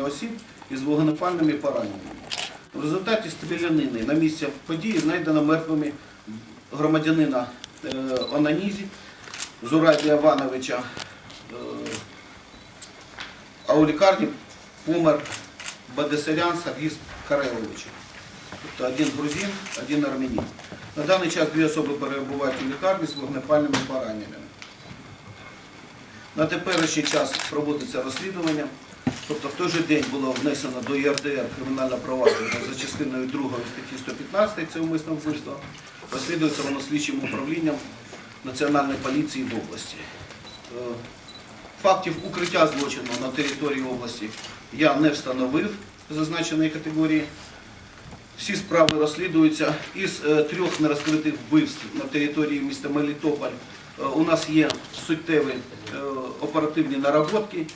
розслідування осіб із вогнепальними пораненнями. В результаті стрілянини на місці події знайдено мертвими громадянина е, Онанізі Зурабія Івановича, е, а у лікарні помер Бадесарян Сергій Карелович. Тобто один грузин, один армянин. На даний час дві особи перебувають у лікарні з вогнепальними пораненнями. На теперішній час проводиться розслідування. Тобто в той же день було внесено до ЄРДР кримінальне провадження за частиною 2 статті 115, це умисне вбивство. Розслідується воно слідчим управлінням Національної поліції в області. Е, Фактів укриття злочину на території області я не встановив зазначеної категорії. Всі справи розслідуються. Із е, трьох нерозкритих вбивств на території міста Мелітополь е, у нас є суттєві оперативні наработки,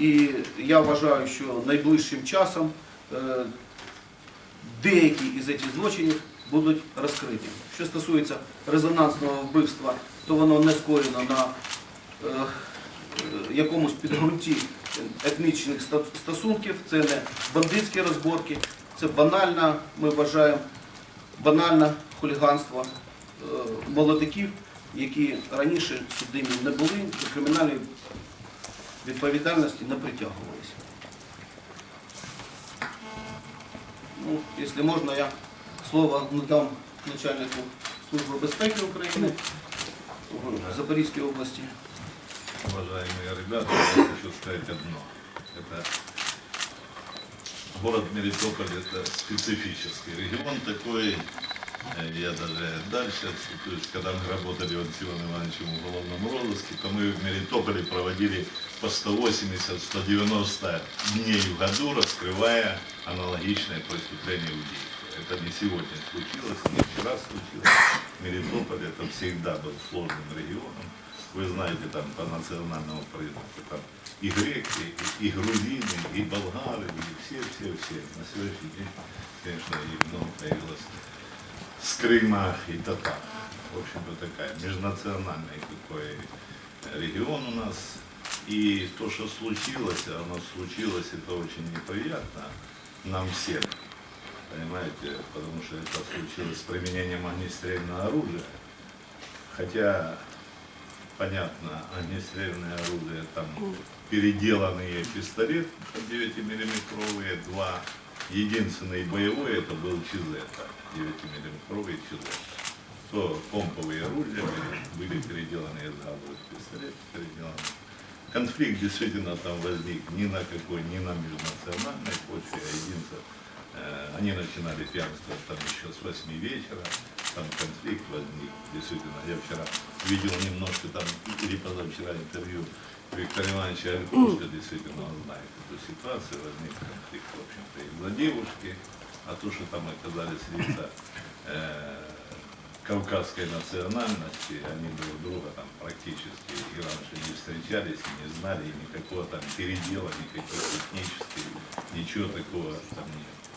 і я вважаю, що найближчим часом е, деякі із цих злочинів будуть розкриті. Що стосується резонансного вбивства, то воно не скоєно на е, е, якомусь підґрунті етнічних стосунків, це не бандитські розборки, це банальна, ми вважаємо, банальне хуліганство молодиків, які раніше судимі не були, до кримінальної відповідальності не притягувалися. Ну, якщо можна, я слово надам начальнику Служби безпеки України в Запорізькій області. Уважаемые ребята, я хочу сказать одно. Это город Мелитополь это специфический регион такой. Э, Я даже дальше отступлюсь, когда мы работали вот с Иваном Ивановичем в уголовном розыске, то мы в Мелитополе проводили по 180-190 дней в году, раскрывая аналогичное преступление в действии. Это не сегодня случилось, не вчера случилось. Мелитополь это всегда был сложным регионом. Вы знаете, там по национальному признаку, там и греки, и, и грузины, и болгары, и все-все-все. На сегодняшний день, конечно, и много появилось с Крыма и татар. В общем-то, такая межнациональный такой регион у нас. И то, что случилось, оно случилось, это очень неприятно нам всем. Понимаете, потому что это случилось с применением огнестрельного оружия. Хотя понятно, огнестрельное оружие, там переделанные пистолет 9-миллиметровые, два. Единственный боевой это был Чизета, 9-миллиметровый Чизет. То помповые оружия были, были переделаны из газовых пистолетов, переделаны. Конфликт действительно там возник ни на какой, ни на межнациональной почве, а единственное, э, они начинали пьянство там еще с 8 вечера, там конфликт возник, действительно. Я вчера видел немножко там, или позавчера интервью Виктора Ивановича Алькуска, действительно, он знает эту ситуацию, возник конфликт, в общем-то, из-за девушки, а то, что там оказались лица э, кавказской национальности, они друг друга там практически и раньше не встречались, и не знали, и никакого там передела, никакой этнической, ничего такого там нет.